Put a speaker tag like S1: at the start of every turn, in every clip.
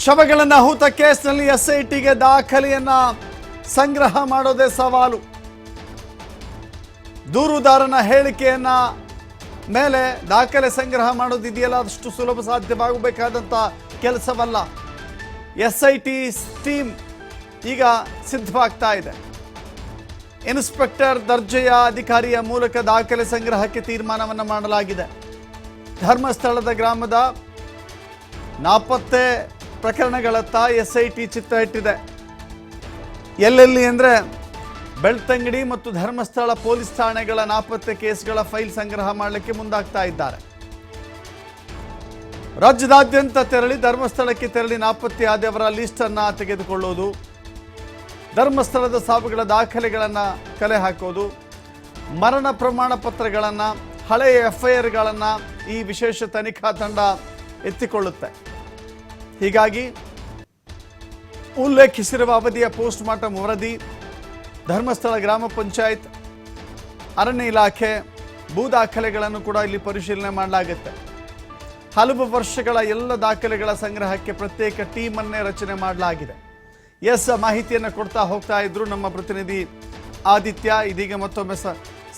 S1: ಶವಗಳನ್ನು ಹೂತ ಕೇಸ್ನಲ್ಲಿ ಎಸ್ಐಟಿಗೆ ದಾಖಲೆಯನ್ನ ಸಂಗ್ರಹ ಮಾಡೋದೇ ಸವಾಲು. ದೂರುದಾರನ ಹೇಳಿಕೆಯನ್ನ ಮೇಲೆ ದಾಖಲೆ ಸಂಗ್ರಹ ಮಾಡೋದಿದೆಯಲ್ಲ, ಅದಷ್ಟು ಸುಲಭ ಸಾಧ್ಯವಾಗಬೇಕಾದಂಥ ಕೆಲಸವಲ್ಲ. ಎಸ್ ಐ ಟಿ ಟೀಮ್ ಈಗ ಸಿದ್ಧವಾಗ್ತಾ ಇದೆ. ಇನ್ಸ್ಪೆಕ್ಟರ್ ದರ್ಜೆಯ ಅಧಿಕಾರಿಯ ಮೂಲಕ ದಾಖಲೆ ಸಂಗ್ರಹಕ್ಕೆ ತೀರ್ಮಾನವನ್ನು ಮಾಡಲಾಗಿದೆ. ಧರ್ಮಸ್ಥಳದ ಗ್ರಾಮದ ನಾಪತ್ತೆ ಪ್ರಕರಣಗಳತ್ತ ಎಸ್ ಐ ಟಿ ಚಿತ್ರ ಇಟ್ಟಿದೆ. ಎಲ್ಲೆಲ್ಲಿ ಅಂದರೆ ಬೆಳ್ತಂಗಡಿ ಮತ್ತು ಧರ್ಮಸ್ಥಳ ಪೊಲೀಸ್ ಠಾಣೆಗಳ ನಾಪತ್ತೆ ಕೇಸ್ಗಳ ಫೈಲ್ ಸಂಗ್ರಹ ಮಾಡಲಿಕ್ಕೆ ಮುಂದಾಗ್ತಾ ಇದ್ದಾರೆ. ರಾಜ್ಯದಾದ್ಯಂತ ತೆರಳಿ ಧರ್ಮಸ್ಥಳಕ್ಕೆ ತೆರಳಿ ನಾಪತ್ತೆಯಾದವರ ಲಿಸ್ಟನ್ನು ತೆಗೆದುಕೊಳ್ಳೋದು, ಧರ್ಮಸ್ಥಳದ ಸಾವುಗಳ ದಾಖಲೆಗಳನ್ನು ಕಲೆ ಹಾಕೋದು, ಮರಣ ಪ್ರಮಾಣ ಪತ್ರಗಳನ್ನು, ಹಳೆಯ ಆರ್ಗಳನ್ನು ಈ ವಿಶೇಷ ತನಿಖಾ ತಂಡ ಎತ್ತಿಕೊಳ್ಳುತ್ತೆ. ಹೀಗಾಗಿ ಉಲ್ಲೇಖಿಸಿರುವ ಅವಧಿಯ ಪೋಸ್ಟ್ ಮಾರ್ಟಮ್ ವರದಿ, ಧರ್ಮಸ್ಥಳ ಗ್ರಾಮ ಪಂಚಾಯತ್, ಅರಣ್ಯ ಇಲಾಖೆ, ಭೂ ದಾಖಲೆಗಳನ್ನು ಕೂಡ ಇಲ್ಲಿ ಪರಿಶೀಲನೆ ಮಾಡಲಾಗುತ್ತೆ. ಹಲವು ವರ್ಷಗಳ ಎಲ್ಲ ದಾಖಲೆಗಳ ಸಂಗ್ರಹಕ್ಕೆ ಪ್ರತ್ಯೇಕ ಟೀಮನ್ನೇ ರಚನೆ ಮಾಡಲಾಗಿದೆ. ಎಸ್ ಮಾಹಿತಿಯನ್ನು ಕೊಡ್ತಾ ಹೋಗ್ತಾ ಇದ್ರು ನಮ್ಮ ಪ್ರತಿನಿಧಿ ಆದಿತ್ಯ, ಇದೀಗ ಮತ್ತೊಮ್ಮೆ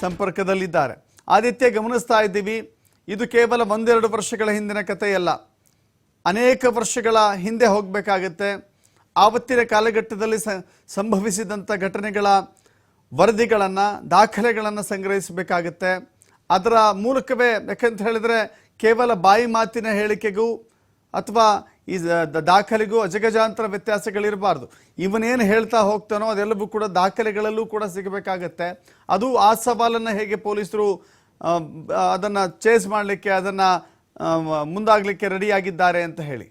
S1: ಸಂಪರ್ಕದಲ್ಲಿದ್ದಾರೆ. ಆದಿತ್ಯ, ಗಮನಿಸ್ತಾ ಇದ್ದೀವಿ. ಇದು ಕೇವಲ ಒಂದೆರಡು ವರ್ಷಗಳ ಹಿಂದಿನ ಕಥೆಯಲ್ಲ. ಅನೇಕ ವರ್ಷಗಳ ಹಿಂದೆ ಹೋಗಬೇಕಾಗತ್ತೆ. ಆವತ್ತಿನ ಕಾಲಘಟ್ಟದಲ್ಲಿ ಸಂಭವಿಸಿದಂಥ ಘಟನೆಗಳ ವರದಿಗಳನ್ನು, ದಾಖಲೆಗಳನ್ನು ಸಂಗ್ರಹಿಸಬೇಕಾಗತ್ತೆ. ಅದರ ಮೂಲಕವೇ, ಯಾಕಂತ ಹೇಳಿದರೆ ಕೇವಲ ಬಾಯಿ ಮಾತಿನ ಹೇಳಿಕೆಗೂ ಅಥವಾ ಈ ದಾಖಲೆಗೂ ಅಜಗಜಾಂತರ ವ್ಯತ್ಯಾಸಗಳಿರಬಾರ್ದು. ಇವನೇನು ಹೇಳ್ತಾ ಹೋಗ್ತಾನೋ ಅದೆಲ್ಲವೂ ಕೂಡ ದಾಖಲೆಗಳಲ್ಲೂ ಕೂಡ ಸಿಗಬೇಕಾಗತ್ತೆ. ಅದು ಆ ಸವಾಲನ್ನು ಹೇಗೆ ಪೊಲೀಸರು ಅದನ್ನು ಚೇಸ್ ಮಾಡಲಿಕ್ಕೆ, ಅದನ್ನು ಮುಂದಾಗಲಿಕ್ಕೆ ರೆಡಿಯಾಗಿದ್ದಾರೆ ಅಂತ ಹೇಳಿ.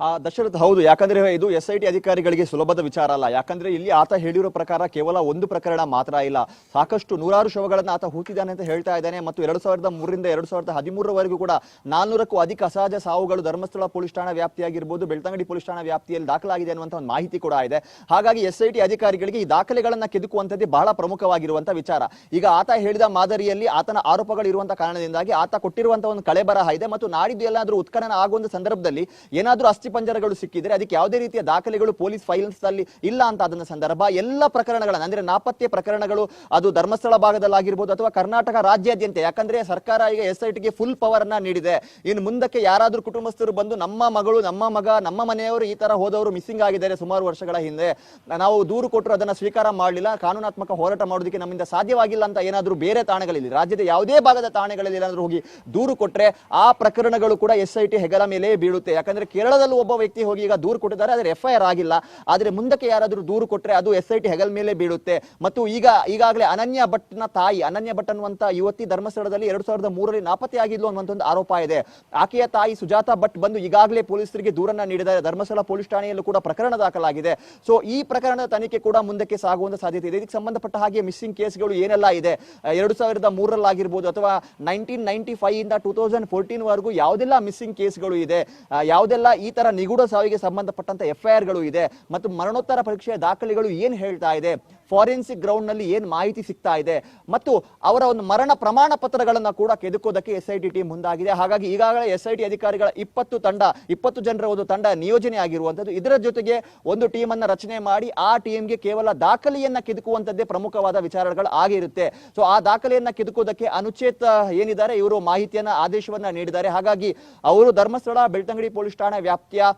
S2: ಆ ದಶರಥ್ ಹೌದು. ಯಾಕಂದ್ರೆ ಇದು ಎಸ್ ಐ ಟಿ ಅಧಿಕಾರಿಗಳಿಗೆ ಸುಲಭದ ವಿಚಾರ ಅಲ್ಲ. ಯಾಕಂದ್ರೆ ಇಲ್ಲಿ ಆತ ಹೇಳಿರೋ ಪ್ರಕಾರ ಕೇವಲ ಒಂದು ಪ್ರಕರಣ ಮಾತ್ರ ಇಲ್ಲ. ಸಾಕಷ್ಟು ನೂರಾರು ಶವಗಳನ್ನು ಆತ ಹೂತಿದ್ದಾನೆ ಅಂತ ಹೇಳ್ತಾ ಇದ್ದಾನೆ. ಮತ್ತು ಎರಡು ಸಾವಿರದ ಮೂರರಿಂದ ಎರಡು ಸಾವಿರದ ಹದಿಮೂರರವರೆಗೂ ಕೂಡ ನಾನ್ನೂರಕ್ಕೂ ಅಧಿಕ ಅಸಹಜ ಸಾವುಗಳು ಧರ್ಮಸ್ಥಳ ಪೊಲೀಸ್ ಠಾಣಾ ವ್ಯಾಪ್ತಿಯಾಗಿರ್ಬೋದು, ಬೆಳ್ತಂಗಡಿ ಪೊಲೀಸ್ ಠಾಣಾ ವ್ಯಾಪ್ತಿಯಲ್ಲಿ ದಾಖಲಾಗಿದೆ ಅನ್ನುವಂಥ ಒಂದು ಮಾಹಿತಿ ಕೂಡ ಇದೆ. ಹಾಗಾಗಿ ಎಸ್ ಐ ಟಿ ಅಧಿಕಾರಿಗಳಿಗೆ ಈ ದಾಖಲೆಗಳನ್ನು ಕೆದುಕುವಂಥದ್ದೇ ಬಹಳ ಪ್ರಮುಖವಾಗಿರುವಂಥ ವಿಚಾರ. ಈಗ ಆತ ಹೇಳಿದ ಮಾದರಿಯಲ್ಲಿ ಆತನ ಆರೋಪಗಳು ಇರುವಂತ ಕಾರಣದಿಂದಾಗಿ ಆತ ಕೊಟ್ಟಿರುವಂಥ ಒಂದು ಕಳೆಬರಹ ಇದೆ. ಮತ್ತು ನಾಡಿದ್ದು ಎಲ್ಲಾದರೂ ಉತ್ಖನನ ಆಗುವಂತ ಸಂದರ್ಭದಲ್ಲಿ ಏನಾದ್ರೂ ಅಸ್ಥಿಪಂಜರಗಳು ಸಿಕ್ಕಿದ್ರೆ ಅದಕ್ಕೆ ಯಾವುದೇ ರೀತಿಯ ದಾಖಲೆಗಳು ಪೊಲೀಸ್ ಫೈಲ್ಸ್ ಅಲ್ಲಿ ಇಲ್ಲ ಅಂತ ಅದನ್ನ ಸಂದರ್ಭ, ಎಲ್ಲ ಪ್ರಕರಣಗಳನ್ನು, ಅಂದ್ರೆ ನಾಪತ್ತೆ ಪ್ರಕರಣಗಳು, ಅದು ಧರ್ಮಸ್ಥಳ ಭಾಗದಲ್ಲಾಗಿರ್ಬೋದು ಅಥವಾ ಕರ್ನಾಟಕ ರಾಜ್ಯಾದ್ಯಂತ, ಯಾಕಂದ್ರೆ ಸರ್ಕಾರ ಈಗ ಎಸ್ ಐ ಟಿಗೆ ಫುಲ್ ಪವರ್ ಅನ್ನ ನೀಡಿದೆ. ಇನ್ನು ಮುಂದಕ್ಕೆ ಯಾರಾದರೂ ಕುಟುಂಬಸ್ಥರು ಬಂದು ನಮ್ಮ ಮಗಳು, ನಮ್ಮ ಮಗ, ನಮ್ಮ ಮನೆಯವರು ಈ ತರ ಹೋದವರು ಮಿಸ್ಸಿಂಗ್ ಆಗಿದ್ದಾರೆ ಸುಮಾರು ವರ್ಷಗಳ ಹಿಂದೆ. ನಾವು ದೂರು ಕೊಟ್ಟರು, ಅದನ್ನ ಸ್ವೀಕಾರ ಮಾಡಲಿಲ್ಲ, ಕಾನೂನಾತ್ಮಕ ಹೋರಾಟ ಮಾಡೋದಕ್ಕೆ ನಮ್ಮಿಂದ ಸಾಧ್ಯವಾಗಿಲ್ಲ ಅಂತ ಏನಾದರೂ ಬೇರೆ ತಾಣಗಳಲ್ಲಿ, ರಾಜ್ಯದ ಯಾವುದೇ ಭಾಗದ ತಾಣಗಳಲ್ಲಿ ಏನಾದ್ರೂ ಹೋಗಿ ದೂರು ಕೊಟ್ಟರೆ ಆ ಪ್ರಕರಣಗಳು ಕೂಡ ಎಸ್ ಐ ಟಿ ಹೆಗಲ ಮೇಲೆ ಬೀಳುತ್ತೆ. ಯಾಕಂದ್ರೆ ಕೇರಳದಲ್ಲೂ ಒಬ್ಬ ವ್ಯಕ್ತಿ ಹೋಗಿ ಈಗ ದೂರು ಕೊಟ್ಟಿದ್ದಾರೆ, ಆದರೆ ಎಫ್ ಐ ಆಗಿಲ್ಲ. ಆದರೆ ಮುಂದಕ್ಕೆ ಯಾರಾದರೂ ದೂರು ಕೊಟ್ಟರೆ ಅದು ಎಸ್ ಐ ಹೆಗಲ ಮೇಲೆ ಬೀಳುತ್ತೆ. ಮತ್ತು ಈಗ ಈಗಾಗಲೇ ಅನನ್ಯ ಭಟ್ನ ತಾಯಿ, ಅನನ್ಯ ಭಟ್ ಅನ್ನುವಂತ ಯುವತಿ ಧರ್ಮಸ್ಥಳದಲ್ಲಿ ಎರಡು ಸಾವಿರದ ಮೂರರಲ್ಲಿ ನಾಪತ್ತೆ ಆಗಿದ್ಲು ಅನ್ನುವಂತ ಒಂದು ಆರೋಪ ಇದೆ. ಆಕೆಯ ತಾಯಿ ಸುಜಾತ ಭಟ್ ಬಂದು ಈಗಾಗಲೇ ಪೊಲೀಸರಿಗೆ ದೂರನ್ನ ನೀಡಿದ್ದಾರೆ. ಧರ್ಮಸ್ಥಳ ಪೊಲೀಸ್ ಠಾಣೆಯಲ್ಲೂ ಕೂಡ ಪ್ರಕರಣ ದಾಖಲಾಗಿದೆ. ಸೊ, ಈ ಪ್ರಕರಣದ ತನಿಖೆ ಕೂಡ ಮುಂದಕ್ಕೆ ಸಾಗುವಂತ ಸಾಧ್ಯತೆ ಇದೆ. ಇದಕ್ಕೆ ಸಂಬಂಧಪಟ್ಟ ಹಾಗೆ ಮಿಸ್ಸಿಂಗ್ ಕೇಸ್ಗಳು ಏನೆಲ್ಲ ಇದೆ? ಎರಡು ಸಾವಿರದ ಮೂರರಲ್ಲಾಗಿರ್ಬೋದು ಅಥವಾ ನೈನ್ಟೀನ್ ನೈನ್ಟಿ ಫೈವ್ ಇಂದ ಟೂ ತೌಸಂಡ್ ಫೋರ್ಟೀನ್ ವರೆಗೂ ಯಾವುದೆಲ್ಲ ಮಿಸ್ಸಿಂಗ್ ಕೇಸ್ಗಳು ಇದೆ? ಯಾವುದೆಲ್ಲ ಈ ತರ ನಿಗೂಢ ಸಾವಿಗೆ ಸಂಬಂಧಪಟ್ಟಂತ ಎಫ್ಐಆರ್ಗಳು ಇದೆ. ಮತ್ತು ಮರಣೋತ್ತರ ಪರೀಕ್ಷೆಯ ದಾಖಲೆಗಳು ಏನ್ ಹೇಳ್ತಾ ಇದೆ? ಫಾರೆನ್ಸಿಕ್ ಗ್ರೌಂಡ್ನಲ್ಲಿ ಏನ್ ಮಾಹಿತಿ ಸಿಗ್ತಾ ಇದೆ? ಮತ್ತು ಅವರ ಒಂದು ಮರಣ ಪ್ರಮಾಣ ಪತ್ರಗಳನ್ನ ಕೂಡ ಕೆದಕೋದಕ್ಕೆ ಎಸ್ ಐ ಟಿ ಟೀಮ್ ಮುಂದಾಗಿದೆ. ಹಾಗಾಗಿ ಈಗಾಗಲೇ ಎಸ್ ಐ ಟಿ ಅಧಿಕಾರಿಗಳ ಇಪ್ಪತ್ತು ತಂಡ, ಇಪ್ಪತ್ತು ಜನರ ಒಂದು ತಂಡ ನಿಯೋಜನೆ ಆಗಿರುವಂತದ್ದು ಇದರ ಜೊತೆಗೆ ಒಂದು ಟೀಮ್ ಅನ್ನ ರಚನೆ ಮಾಡಿ ಆ ಟೀಮ್ಗೆ ಕೇವಲ ದಾಖಲೆಯನ್ನ ಕೆದಕುವಂತದ್ದೇ ಪ್ರಮುಖವಾದ ವಿಚಾರಗಳು ಆಗಿರುತ್ತೆ. ಸೊ, ಆ ದಾಖಲೆಯನ್ನ ಕೆದಕೋದಕ್ಕೆ ಅನುಚೇತ ಏನಿದ್ದಾರೆ? ಇವರು ಮಾಹಿತಿಯನ್ನ, ಆದೇಶವನ್ನ ನೀಡಿದ್ದಾರೆ. ಹಾಗಾಗಿ ಅವರು ಧರ್ಮಸ್ಥಳ, ಬೆಳ್ತಂಗಡಿ ಪೊಲೀಸ್ ಠಾಣಾ yeah,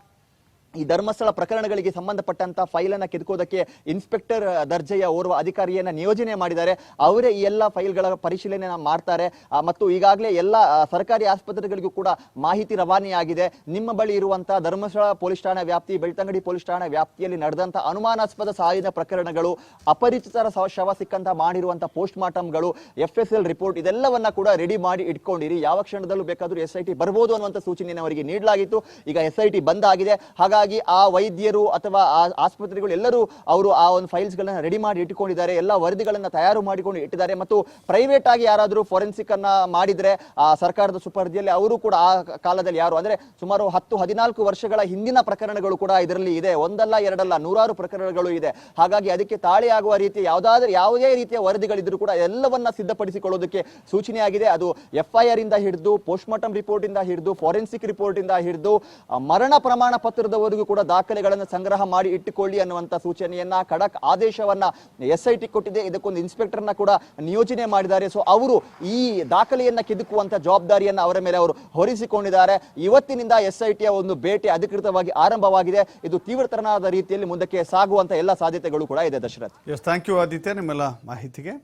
S2: ಈ ಧರ್ಮಸ್ಥಳ ಪ್ರಕರಣಗಳಿಗೆ ಸಂಬಂಧಪಟ್ಟಂತ ಫೈಲ್ ಅನ್ನ ಕಿತ್ಕೋದಕ್ಕೆ ಇನ್ಸ್ಪೆಕ್ಟರ್ ದರ್ಜೆಯ ಓರ್ವ ಅಧಿಕಾರಿಯನ್ನ ನಿಯೋಜನೆ ಮಾಡಿದ್ದಾರೆ. ಅವರೇ ಈ ಎಲ್ಲ ಫೈಲ್ಗಳ ಪರಿಶೀಲನೆ ಮಾಡ್ತಾರೆ. ಮತ್ತು ಈಗಾಗಲೇ ಎಲ್ಲ ಸರ್ಕಾರಿ ಆಸ್ಪತ್ರೆಗಳಿಗೂ ಕೂಡ ಮಾಹಿತಿ ರವಾನೆಯಾಗಿದೆ. ನಿಮ್ಮ ಬಳಿ ಇರುವಂತಹ ಧರ್ಮಸ್ಥಳ ಪೊಲೀಸ್ ಠಾಣೆ ವ್ಯಾಪ್ತಿ, ಬೆಳ್ತಂಗಡಿ ಪೊಲೀಸ್ ಠಾಣೆ ವ್ಯಾಪ್ತಿಯಲ್ಲಿ ನಡೆದಂತಹ ಅನುಮಾನಾಸ್ಪದ ಸಾವಿನ ಪ್ರಕರಣಗಳು, ಅಪರಿಚಿತರ ಶವ ಸಿಕ್ಕಂತ ಮಾಡಿರುವಂತಹ ಪೋಸ್ಟ್ ಮಾರ್ಟಮ್ಗಳು ಎಫ್ ಎಸ್ ಎಲ್ ರಿಪೋರ್ಟ್ ಇದೆಲ್ಲವನ್ನ ಕೂಡ ರೆಡಿ ಮಾಡಿ ಇಟ್ಕೊಂಡಿರಿ. ಯಾವ ಕ್ಷಣದಲ್ಲೂ ಬೇಕಾದರೂ ಎಸ್ ಐ ಟಿ ಬರ್ಬೋದು ಅನ್ನುವಂಥ ಸೂಚನೆಯನ್ನು ಅವರಿಗೆ ನೀಡಲಾಗಿತ್ತು. ಈಗ ಎಸ್ ಐ ಟಿ ಬಂದಾಗಿದೆ. ಹಾಗಾಗಿ ಹಾಗಾಗಿ ಆ ವೈದ್ಯರು ಅಥವಾ ಆ ಆಸ್ಪತ್ರೆಗಳು ಎಲ್ಲರೂ ಅವರು ಆ ಒಂದು ಫೈಲ್ಸ್ ಗಳನ್ನ ರೆಡಿ ಮಾಡಿ ಇಟ್ಟುಕೊಂಡಿದ್ದಾರೆ. ಎಲ್ಲ ವರದಿಗಳನ್ನ ತಯಾರು ಮಾಡಿಕೊಂಡು ಇಟ್ಟಿದ್ದಾರೆ. ಮತ್ತು ಪ್ರೈವೇಟ್ ಆಗಿ ಯಾರಾದರೂ ಫೋರೆನ್ಸಿಕ್ ಅನ್ನ ಮಾಡಿದ್ರೆ, ಆ ಸರ್ಕಾರದ ಸುಪರ್ದಿಯಲ್ಲಿ ಅವರು ಕೂಡ ಆ ಕಾಲದಲ್ಲಿ ಯಾರು? ಅಂದ್ರೆ ಸುಮಾರು ಹತ್ತು, ಹದಿನಾಲ್ಕು ವರ್ಷಗಳ ಹಿಂದಿನ ಪ್ರಕರಣಗಳು ಕೂಡ ಇದರಲ್ಲಿ ಇದೆ. ಒಂದಲ್ಲ, ಎರಡಲ್ಲ, ನೂರಾರು ಪ್ರಕರಣಗಳು ಇದೆ. ಹಾಗಾಗಿ ಅದಕ್ಕೆ ತಾಳೆಯಾಗುವ ರೀತಿ ಯಾವುದಾದ್ರೂ ಯಾವುದೇ ರೀತಿಯ ವರದಿಗಳಿದ್ರು ಕೂಡ ಎಲ್ಲವನ್ನ ಸಿದ್ಧಪಡಿಸಿಕೊಳ್ಳೋದಕ್ಕೆ ಸೂಚನೆಯಾಗಿದೆ. ಅದು ಎಫ್ಐಆರ್ ಇಂದ ಹಿಡಿದು ಪೋಸ್ಟ್ ಮಾರ್ಟಮ್ ರಿಪೋರ್ಟ್ ಇಂದ ಹಿಡಿದು ಫೋರೆನ್ಸಿಕ್ ರಿಪೋರ್ಟ್ ಇಂದ ಹಿಡಿದು ಮರಣ ಪ್ರಮಾಣ ಪತ್ರದವರೆಗೂ ಕೂಡ ದಾಖಲೆಗಳನ್ನು ಸಂಗ್ರಹ ಮಾಡಿ ಇಟ್ಟುಕೊಳ್ಳಿ ಅನ್ನುವಂಥ ಸೂಚನೆಯನ್ನ ಖಡಕ್ ಆದೇಶವನ್ನ ಎಸ್ ಐ ಟಿ ಕೊಟ್ಟಿದೆ ಇದಕ್ಕೊಂದು ಇನ್ಸ್ಪೆಕ್ಟರ್ನ ಕೂಡ ನಿಯೋಜನೆ ಮಾಡಿದ್ದಾರೆ. ಸೊ ಅವರು ಈ ದಾಖಲೆಯನ್ನ ಕೆದುಕುವಂತ ಜವಾಬ್ದಾರಿಯನ್ನ ಅವರ ಮೇಲೆ ಅವರು ಹೊರಿಸಿಕೊಂಡಿದ್ದಾರೆ. ಇವತ್ತಿನಿಂದ ಎಸ್ ಐ ಟಿಯ ಒಂದು ಭೇಟಿ ಅಧಿಕೃತವಾಗಿ ಆರಂಭವಾಗಿದೆ. ಇದು ತೀವ್ರತರನಾದ ರೀತಿಯಲ್ಲಿ ಮುಂದಕ್ಕೆ ಸಾಗುವಂತ ಎಲ್ಲ ಸಾಧ್ಯತೆಗಳು ಕೂಡ ಇದೆ ದಶರಥ್.
S1: ಥ್ಯಾಂಕ್ ಯು ಆದಿತ್ಯ ನಿಮ್ಮೆಲ್ಲ ಮಾಹಿತಿಗೆ